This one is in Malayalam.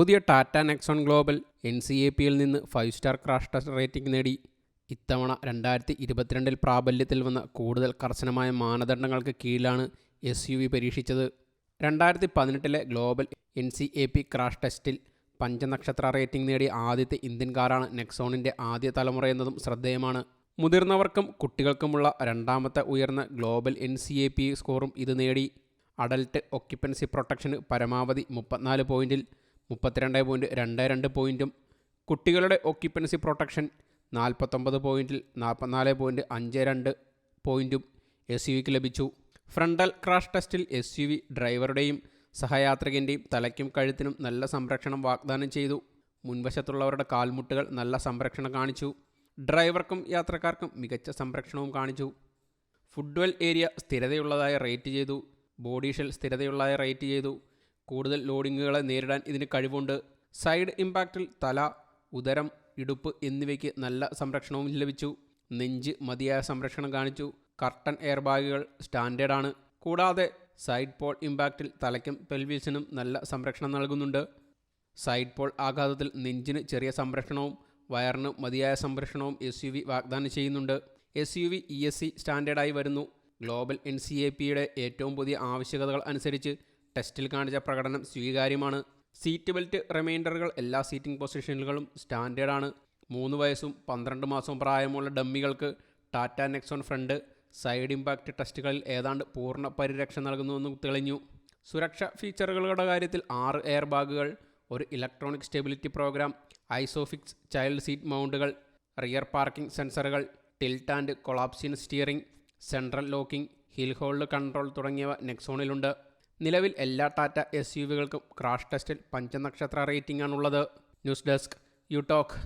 പുതിയ Tata Nexon global N C A പിയിൽ നിന്ന് five star crash test rating നേടി. ഇത്തവണ രണ്ടായിരത്തി ഇരുപത്തിരണ്ടിൽ പ്രാബല്യത്തിൽ വന്ന കൂടുതൽ കർശനമായ മാനദണ്ഡങ്ങൾക്ക് കീഴിലാണ് എസ് യു വി പരീക്ഷിച്ചത്. രണ്ടായിരത്തി പതിനെട്ടിലെ global N C A P crash ടെസ്റ്റിൽ പഞ്ചനക്ഷത്ര റേറ്റിംഗ് നേടിയ ആദ്യത്തെ ഇന്ത്യൻ കാറാണ് നെക്സോണിന്റെ ആദ്യ തലമുറ എന്നതും ശ്രദ്ധേയമാണ്. മുതിർന്നവർക്കും കുട്ടികൾക്കുമുള്ള രണ്ടാമത്തെ ഉയർന്ന global N C A P സ്കോറും ഇത് നേടി. അഡൽട്ട് ഒക്യുപ്പൻസി പ്രൊട്ടക്ഷന് പരമാവധി മുപ്പത്തിനാല് പോയിന്റിൽ മുപ്പത്തിരണ്ട് പോയിന്റ് രണ്ട് രണ്ട് പോയിന്റും കുട്ടികളുടെ ഓക്യുപ്പൻസി പ്രൊട്ടക്ഷൻ നാൽപ്പത്തൊമ്പത് പോയിന്റിൽ നാൽപ്പത്തിനാല് പോയിന്റ് അഞ്ച് രണ്ട് പോയിന്റും എസ് യു വിക്ക് ലഭിച്ചു. ഫ്രണ്ടൽ ക്രാഷ് ടെസ്റ്റിൽ എസ് യു വി ഡ്രൈവറുടെയും സഹയാത്രികന്റെയും തലയ്ക്കും കഴുത്തിനും നല്ല സംരക്ഷണം വാഗ്ദാനം ചെയ്തു. മുൻവശത്തുള്ളവരുടെ കാൽമുട്ടുകൾ നല്ല സംരക്ഷണം കാണിച്ചു. ഡ്രൈവർക്കും യാത്രക്കാർക്കും മികച്ച സംരക്ഷണവും കാണിച്ചു. ഫുഡ്വെൽ ഏരിയ സ്ഥിരതയുള്ളതായി റേറ്റ് ചെയ്തു. ബോഡി ഷെൽ സ്ഥിരതയുള്ളതായി റേറ്റ് ചെയ്തു. കൂടുതൽ ലോഡിങ്ങുകളെ നേരിടാൻ ഇതിന് കഴിവുണ്ട്. സൈഡ് ഇമ്പാക്റ്റിൽ തല ഉദരം ഇടുപ്പ് എന്നിവയ്ക്ക് നല്ല സംരക്ഷണവും ലഭിച്ചു. നെഞ്ച് മതിയായ സംരക്ഷണം കാണിച്ചു. കർട്ടൻ എയർ ബാഗുകൾ സ്റ്റാൻഡേർഡാണ്. കൂടാതെ സൈഡ് പോൾ ഇമ്പാക്റ്റിൽ തലയ്ക്കും പെൽവീസിനും നല്ല സംരക്ഷണം നൽകുന്നുണ്ട്. സൈഡ് പോൾ ആഘാതത്തിൽ നെഞ്ചിന് ചെറിയ സംരക്ഷണവും വയറിന് മതിയായ സംരക്ഷണവും എസ് യു വി വാഗ്ദാനം ചെയ്യുന്നുണ്ട്. S U V E S C സ്റ്റാൻഡേർഡായി വരുന്നു. ഗ്ലോബൽ എൻ സി എ പിയുടെ ഏറ്റവും പുതിയ ആവശ്യകതകൾ അനുസരിച്ച് ടെസ്റ്റിൽ കാണിച്ച പ്രകടനം സ്വീകാര്യമാണ്. സീറ്റ് ബെൽറ്റ് റിമൈൻഡറുകൾ എല്ലാ സീറ്റിംഗ് പൊസിഷനുകളും സ്റ്റാൻഡേർഡാണ്. മൂന്ന് വയസ്സും പന്ത്രണ്ട് മാസവും പ്രായമുള്ള ഡമ്മികൾക്ക് Tata Nexon front side impact ടെസ്റ്റുകളിൽ ഏതാണ്ട് പൂർണ പരിരക്ഷ നൽകുന്നുവെന്ന് തെളിഞ്ഞു. സുരക്ഷാ ഫീച്ചറുകളുടെ കാര്യത്തിൽ ആറ് എയർ ബാഗുകൾ ഒരു electronic stability program isofix child seat മൗണ്ടുകൾ rear parking സെൻസറുകൾ tilt and collapsing steering central locking hill hold control തുടങ്ങിയവ നെക്സോണിലുണ്ട്. നിലവിൽ എല്ലാ ടാറ്റ എസ് യു വികൾക്കും ക്രാഷ് ടെസ്റ്റിൽ പഞ്ചനക്ഷത്ര റേറ്റിംഗ് ആണുള്ളത് ന്യൂസ് ഡെസ്ക് യു ടോക്ക്